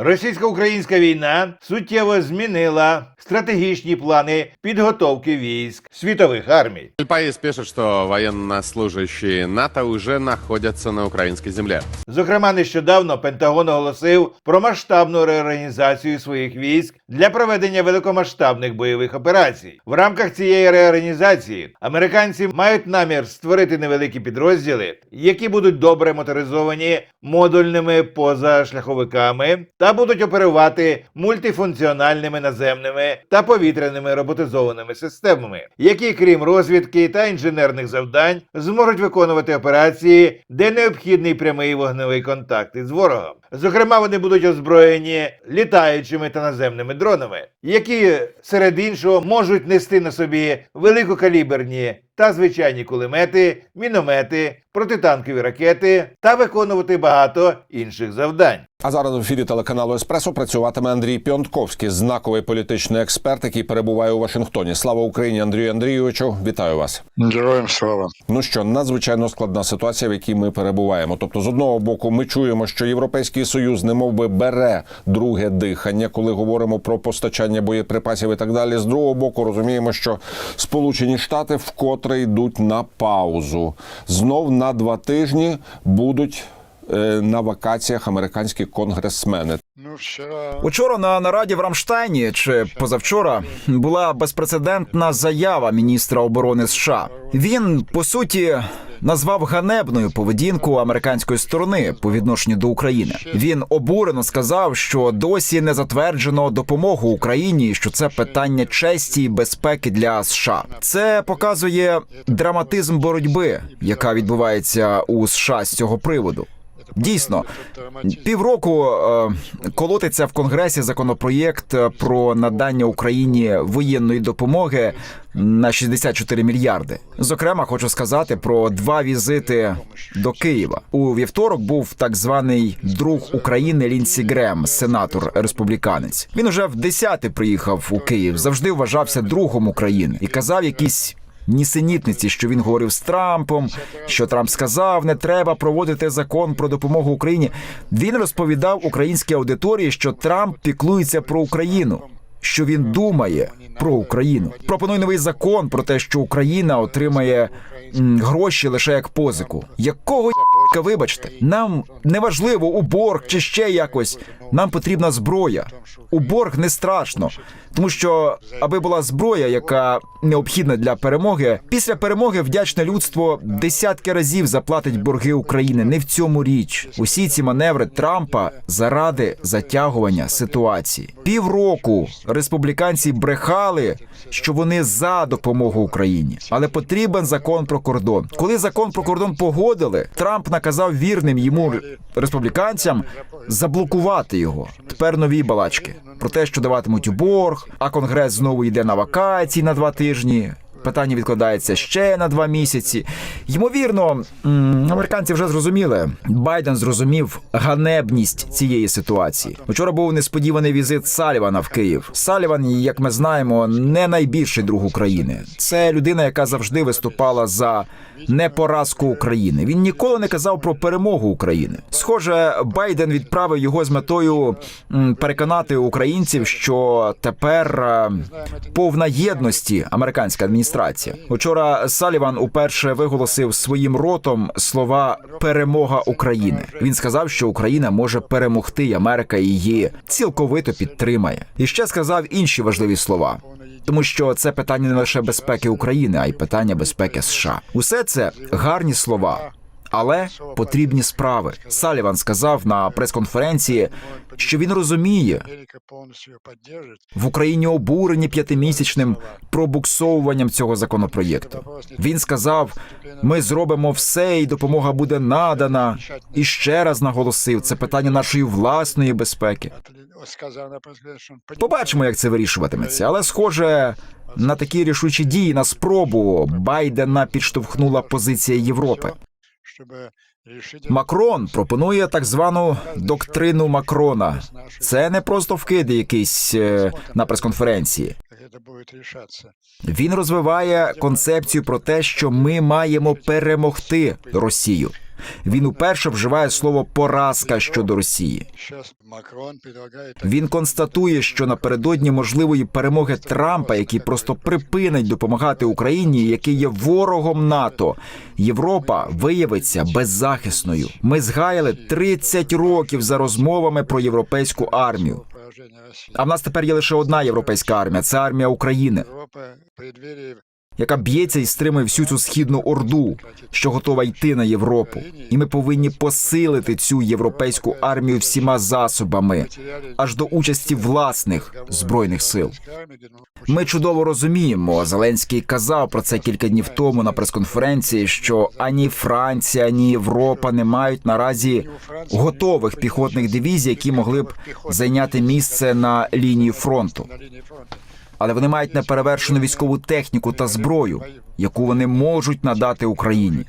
Російсько-українська війна суттєво змінила стратегічні плани підготовки військ світових армій. Паис пишет, что военнослужащие НАТО уже находятся на украинской земле. Зокрема, нещодавно Пентагон оголосив про масштабну реорганізацію своїх військ для проведення великомасштабних бойових операцій. В рамках цієї реорганізації американці мають намір створити невеликі підрозділи, які будуть добре моторизовані модульними позашляховиками та будуть оперувати мультифункціональними наземними та повітряними роботизованими системами, які, крім розвідки та інженерних завдань, зможуть виконувати операції, де необхідний прямий вогневий контакт із ворогом. Зокрема, вони будуть озброєні літаючими та наземними дронами, які серед іншого можуть нести на собі великокаліберні та звичайні кулемети, міномети, протитанкові ракети та виконувати багато інших завдань. А зараз в ефірі телеканалу Еспресо працюватиме Андрій Піонтковський, знаковий політичний експерт, який перебуває у Вашингтоні. Слава Україні, Андрію Андрійовичу. Вітаю вас. Героям слава. Ну що, надзвичайно складна ситуація, в якій ми перебуваємо. Тобто, з одного боку, ми чуємо, що Європейський Союз немов би бере друге дихання, коли говоримо про постачання боєприпасів і так далі. З другого боку, розуміємо, що Сполучені Штати вкотре йдуть на паузу. Знов на два тижні будуть на вакаціях американські конгресмени. Ну. Учора на нараді в Рамштайні чи позавчора була безпрецедентна заява міністра оборони США. Він по суті назвав ганебною поведінку американської сторони по відношенню до України. Він обурено сказав, що досі не затверджено допомогу Україні, що це питання честі і безпеки для США. Це показує драматизм боротьби, яка відбувається у США з цього приводу. Дійсно, півроку е, колотиться в конгресі законопроєкт е, про надання Україні воєнної допомоги на 64 мільярди. Зокрема, хочу сказати про два візити до Києва. У вівторок був так званий друг України Лінсі Грем, сенатор республіканець. Він уже в десяте приїхав у Київ. Завжди вважався другом України і казав якісь нісенітниці, що він говорив з Трампом, що Трамп сказав, не треба проводити закон про допомогу Україні. Він розповідав українській аудиторії, що Трамп піклується про Україну. Що він думає про Україну? Пропонує новий закон про те, що Україна отримає гроші лише як позику. Якого й**ка, вибачте, нам не важливо у борг чи ще якось. Нам потрібна зброя. У борг не страшно, тому що аби була зброя, яка необхідна для перемоги, після перемоги вдячне людство десятки разів заплатить борги України. Не в цьому річ. Усі ці маневри Трампа заради затягування ситуації. Півроку республіканці брехали, що вони за допомогу Україні, але потрібен закон про кордон. Коли закон про кордон погодили, Трамп наказав вірним йому республіканцям заблокувати його. Тепер нові балачки про те, що даватимуть у борг, а конгрес знову йде на вакації на два тижні. Питання відкладається ще на два місяці. Ймовірно, американці вже зрозуміли. Байден зрозумів ганебність цієї ситуації. Вчора був несподіваний візит Салівана в Київ. Саліван, як ми знаємо, не найбільший друг України. Це людина, яка завжди виступала за непоразку України. Він ніколи не казав про перемогу України. Схоже, Байден відправив його з метою переконати українців, що тепер е, повна єдності американська адміністрація. Учора Саліван уперше виголосив своїм ротом слова перемога України. Він сказав, що Україна може перемогти, і Америка її цілковито підтримає. І ще сказав інші важливі слова. Тому що це питання не лише безпеки України, а й питання безпеки США. Усе це гарні слова, але потрібні справи. Саліван сказав на прес-конференції, що він розуміє, в Україні обурені п'ятимісячним пробуксовуванням цього законопроєкту. Він сказав: ми зробимо все, і допомога буде надана. І ще раз наголосив, це питання нашої власної безпеки. Побачимо, як це вирішуватиметься, але схоже. На такі рішучі дії на спробу Байдена підштовхнула позиція Європи. Макрон пропонує так звану доктрину Макрона. Це не просто вкиди якийсь е, на прес-конференції. Він розвиває концепцію про те, що ми маємо перемогти Росію. Він уперше вживає слово поразка щодо Росії. Він констатує, що напередодні можливої перемоги Трампа, який просто припинить допомагати Україні, який є ворогом НАТО, Європа виявиться беззахисною. Ми згаяли 30 років за розмовами про європейську армію. А в нас тепер є лише одна європейська армія це армія України, яка б'ється і стримує всю цю східну орду, що готова йти на Європу. І ми повинні посилити цю європейську армію всіма засобами, аж до участі власних збройних сил. Ми чудово розуміємо. Зеленський казав про це кілька днів тому на прес-конференції, що ані Франція, ані Європа не мають наразі готових піхотних дивізій, які могли б зайняти місце на лінії фронту. Але вони мають неперевершену військову техніку та зброю, яку вони можуть надати Україні.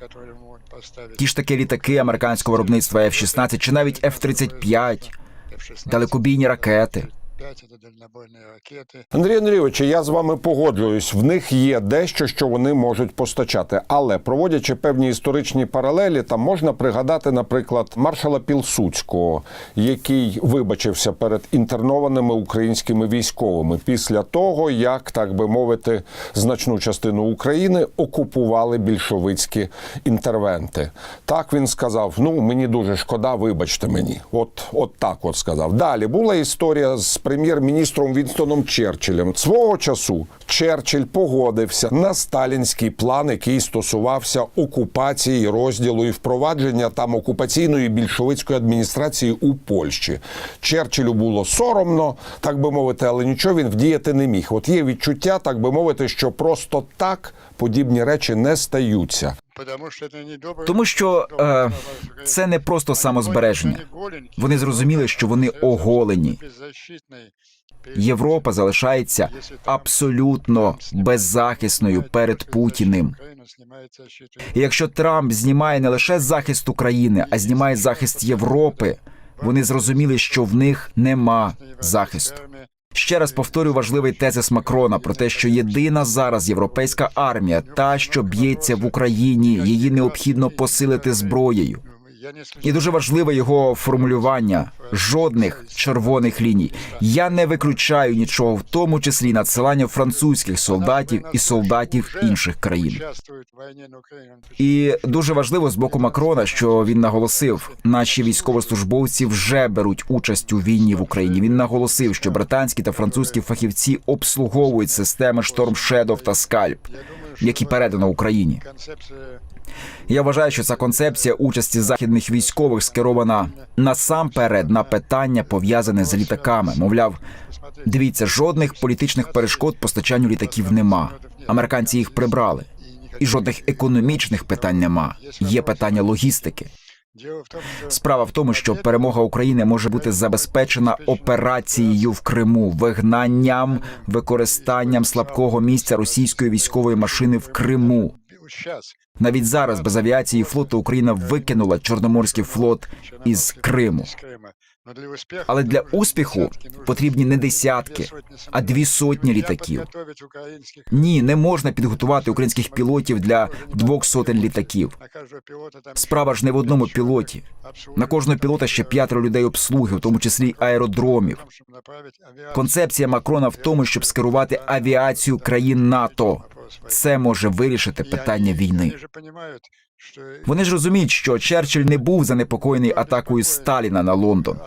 Ті ж таки літаки американського виробництва F-16 чи навіть F-35, F-16, далекобійні ракети. 5 это дальнобойные ракеты. Андрій Андрійович, я з вами погоджуюсь. В них є дещо, що вони можуть постачати. Але проводячи певні історичні паралелі, там можна пригадати, наприклад, маршала Пілсуцького, який вибачився перед інтернованими українськими військовими після того, як так би мовити, значну частину України окупували більшовицькі інтервенти. Так він сказав: ну мені дуже шкода, вибачте мені. От, от так от сказав. Далі була історія з прем'єр-міністром Вінстоном Черчиллем. Свого часу Черчилль погодився на сталінський план, який стосувався окупації, розділу і впровадження там окупаційної більшовицької адміністрації у Польщі. Черчиллю було соромно, так би мовити, але нічого він вдіяти не міг. От є відчуття, так би мовити, що просто так подібні речі не стаються. Тому що е, це не просто самозбереження. Вони зрозуміли, що вони оголені. Європа залишається абсолютно беззахисною перед Путіним. І якщо Трамп знімає не лише захист України, а знімає захист Європи, вони зрозуміли, що в них нема захисту. Ще раз повторю важливий тезис Макрона про те, що єдина зараз європейська армія, та що б'ється в Україні, її необхідно посилити зброєю. І дуже важливе його формулювання жодних червоних ліній. Я не виключаю нічого, в тому числі надсилання французьких солдатів і солдатів інших країн. І дуже важливо з боку Макрона, що він наголосив, наші військовослужбовці вже беруть участь у війні в Україні. Він наголосив, що британські та французькі фахівці обслуговують системи Storm Shadow та Scalp, які передано Україні. Я вважаю, що ця концепція участі західних військових скерована насамперед на питання пов'язане з літаками. Мовляв, дивіться, жодних політичних перешкод постачанню літаків нема. Американці їх прибрали, і жодних економічних питань нема. Є питання логістики. Справа в тому, що перемога України може бути забезпечена операцією в Криму, вигнанням, використанням слабкого місця російської військової машини в Криму. Навіть зараз без авіації флоту Україна викинула Чорноморський флот із Криму. Але для успіху потрібні не десятки, а дві сотні літаків. Ні, не можна підготувати українських пілотів для двох сотень літаків. Справа ж не в одному пілоті. На кожного пілота ще п'ятеро людей обслуги, в тому числі й аеродромів. Концепція Макрона в тому, щоб скерувати авіацію країн НАТО. Це може вирішити питання війни. Вони ж розуміють, що Черчилль не був занепокоєний атакою Сталіна на Лондон.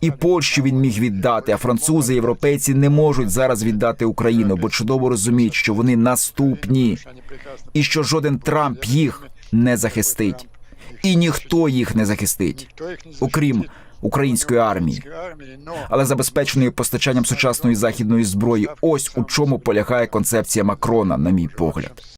І Польщу він міг віддати, а французи, європейці не можуть зараз віддати Україну, бо чудово розуміють, що вони наступні, і що жоден Трамп їх не захистить, і ніхто їх не захистить, окрім української армії, але забезпеченої постачанням сучасної західної зброї. Ось у чому полягає концепція Макрона, на мій погляд.